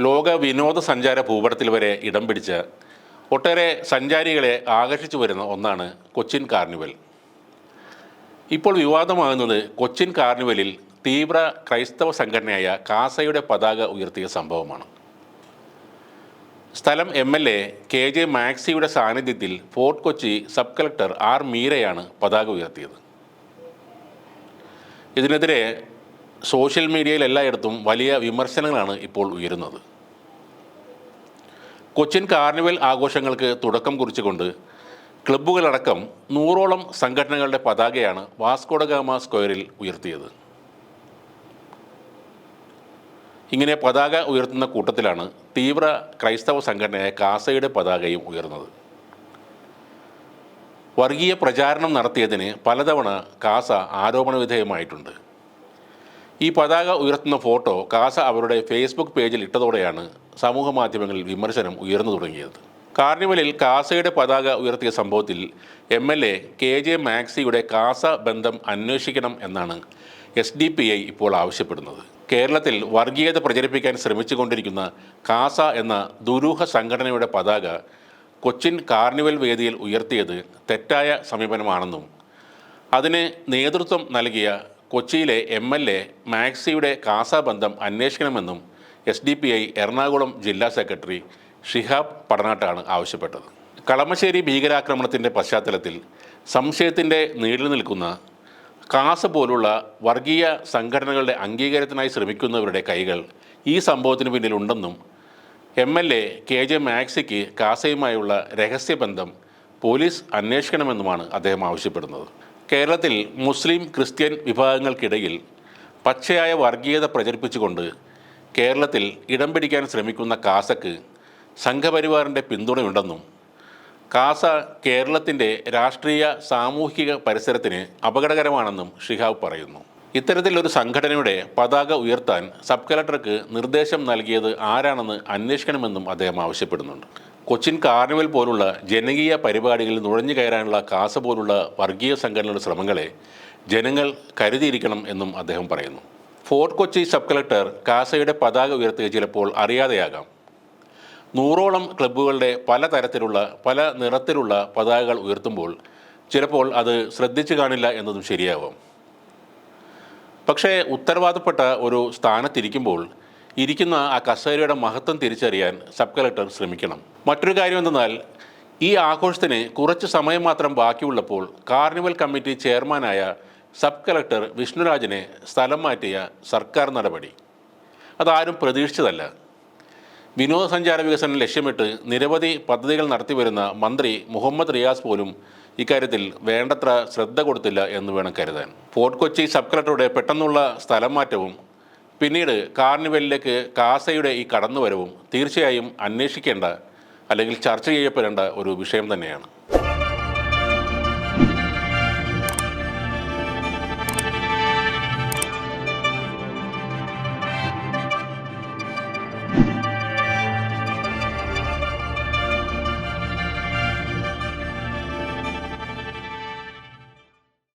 ലോക വിനോദസഞ്ചാര ഭൂപടത്തിൽ വരെ ഇടം പിടിച്ച് ഒട്ടേറെ സഞ്ചാരികളെ ആകർഷിച്ചു വരുന്ന ഒന്നാണ് കൊച്ചിൻ കാർണിവൽ. ഇപ്പോൾ വിവാദമാകുന്നത് കൊച്ചിൻ കാർണിവലിൽ തീവ്ര ക്രൈസ്തവ സംഘടനയായ കാസയുടെ പതാക ഉയർത്തിയ സംഭവമാണ്. സ്ഥലം M L A K J മാക്സിയുടെ സാന്നിധ്യത്തിൽ Fort Kochi sub collector R മീരയാണ് പതാക ഉയർത്തിയത്. ഇതിനെതിരെ സോഷ്യൽ മീഡിയയിൽ എല്ലായിടത്തും വലിയ വിമർശനങ്ങളാണ് ഇപ്പോൾ ഉയരുന്നത്. കൊച്ചിൻ കാർണിവൽ ആഘോഷങ്ങൾക്ക് തുടക്കം കുറിച്ചുകൊണ്ട് ക്ലബ്ബുകളടക്കം നൂറോളം സംഘടനകളുടെ പതാകയാണ് വാസ്കോഡഗാമ സ്ക്വയറിൽ ഉയർത്തിയത്. ഇങ്ങനെ പതാക ഉയർത്തുന്ന കൂട്ടത്തിലാണ് തീവ്ര ക്രൈസ്തവ സംഘടനയായ കാസയുടെ പതാകയും ഉയർന്നത്. വർഗീയ പ്രചാരണം നടത്തിയതിന് പലതവണ കാസ ആരോപണ വിധേയമായിട്ടുണ്ട് ഈ പതാക ഉയർത്തുന്ന ഫോട്ടോ കാസ അവരുടെ ഫേസ്ബുക്ക് പേജിൽ ഇട്ടതോടെയാണ് സമൂഹ മാധ്യമങ്ങളിൽ വിമർശനം ഉയർന്നു തുടങ്ങിയത്. കാർണിവലിൽ കാസയുടെ പതാക ഉയർത്തിയ സംഭവത്തിൽ M L A K J മാക്സിയുടെ CASA ബന്ധം അന്വേഷിക്കണം എന്നാണ് എസ് ഡി പി ഐ ഇപ്പോൾ ആവശ്യപ്പെടുന്നത്. കേരളത്തിൽ വർഗീയത പ്രചരിപ്പിക്കാൻ ശ്രമിച്ചുകൊണ്ടിരിക്കുന്ന കാസ എന്ന ദുരൂഹ സംഘടനയുടെ പതാക കൊച്ചിൻ കാർണിവൽ വേദിയിൽ ഉയർത്തിയത് തെറ്റായ സമീപനമാണെന്നും അതിന് നേതൃത്വം നൽകിയ കൊച്ചിയിലെ എം എൽ എ മാക്സിയുടെ കാസാബന്ധം അന്വേഷിക്കണമെന്നും S D P I Ernakulam ജില്ലാ സെക്രട്ടറി ഷിഹാബ് പടനാട്ടാണ് ആവശ്യപ്പെട്ടത്. കളമശ്ശേരി ഭീകരാക്രമണത്തിന്റെ പശ്ചാത്തലത്തിൽ സംശയത്തിന്റെ നീളിൽ നിൽക്കുന്ന കാസ പോലുള്ള വർഗീയ സംഘടനകളുടെ അംഗീകാരത്തിനായി ശ്രമിക്കുന്നവരുടെ കൈകൾ ഈ സംഭവത്തിന് പിന്നിലുണ്ടെന്നും M L A K J മാക്സിക്ക് കാസയുമായുള്ള രഹസ്യബന്ധം പോലീസ് അന്വേഷിക്കണമെന്നുമാണ് അദ്ദേഹം ആവശ്യപ്പെടുന്നത്. കേരളത്തിൽ മുസ്ലിം ക്രിസ്ത്യൻ വിഭാഗങ്ങൾക്കിടയിൽ പച്ചയായ വർഗീയത പ്രചരിപ്പിച്ചുകൊണ്ട് കേരളത്തിൽ ഇടം പിടിക്കാൻ ശ്രമിക്കുന്ന കാസക്ക് സംഘപരിവാറിന്റെ പിന്തുണയുണ്ടെന്നും കാസ കേരളത്തിന്റെ രാഷ്ട്രീയ സാമൂഹിക പരിസരത്തിന് അപകടകരമാണെന്നും ഷിഹാബ് പറയുന്നു. ഇത്തരത്തിലൊരു സംഘടനയുടെ പതാക ഉയർത്താൻ സബ് കലക്ടർക്ക് നിർദ്ദേശം നൽകിയത് ആരാണെന്ന് അന്വേഷിക്കണമെന്നും അദ്ദേഹം ആവശ്യപ്പെടുന്നുണ്ട്. കൊച്ചിൻ കാർണിവൽ പോലുള്ള ജനകീയ പരിപാടികളിൽ നുഴഞ്ഞു കയറാനുള്ള കാസ പോലുള്ള വർഗീയ സംഘടനയുടെ ശ്രമങ്ങളെ ജനങ്ങൾ കരുതിയിരിക്കണം എന്നും അദ്ദേഹം പറയുന്നു. ഫോർട്ട് കൊച്ചി സബ് കളക്ടർ കാസയുടെ പതാക ഉയർത്തുക ചിലപ്പോൾ അറിയാതെയാകാം. നൂറോളം ക്ലബ്ബുകളുടെ പല തരത്തിലുള്ള പല നിറത്തിലുള്ള പതാകകൾ ഉയർത്തുമ്പോൾ ചിലപ്പോൾ അത് ശ്രദ്ധിച്ചു കാണില്ല എന്നതും ശരിയാവാം. പക്ഷേ ഉത്തരവാദപ്പെട്ട ഒരു സ്ഥാനത്തിരിക്കുമ്പോൾ ഇരിക്കുന്ന ആ കസേരയുടെ മഹത്വം തിരിച്ചറിയാൻ സബ് കളക്ടർ ശ്രമിക്കണം. മറ്റൊരു കാര്യം എന്തെന്നാൽ ഈ ആഘോഷത്തിന് കുറച്ച് സമയം മാത്രം ബാക്കിയുള്ളപ്പോൾ കാർണിവൽ കമ്മിറ്റി ചെയർമാനായ സബ് കളക്ടർ വിഷ്ണുരാജിനെ സ്ഥലം മാറ്റിയ സർക്കാർ നടപടി. അതാരും പ്രതീക്ഷിച്ചതല്ല. വിനോദസഞ്ചാര വികസനം ലക്ഷ്യമിട്ട് നിരവധി പദ്ധതികൾ നടത്തിവരുന്ന മന്ത്രി മുഹമ്മദ് റിയാസ് പോലും ഇക്കാര്യത്തിൽ വേണ്ടത്ര ശ്രദ്ധ കൊടുത്തില്ല എന്ന് വേണം കരുതാൻ. ഫോർട്ട് കൊച്ചി സബ് കളക്ടറുടെ പെട്ടെന്നുള്ള സ്ഥലം മാറ്റവും പിന്നീട് കാർണിവലിലേക്ക് കാസയുടെ ഈ കടന്നുവരവും തീർച്ചയായും അന്വേഷിക്കേണ്ട അല്ലെങ്കിൽ ചർച്ച ചെയ്യപ്പെടേണ്ട ഒരു വിഷയം തന്നെയാണ്.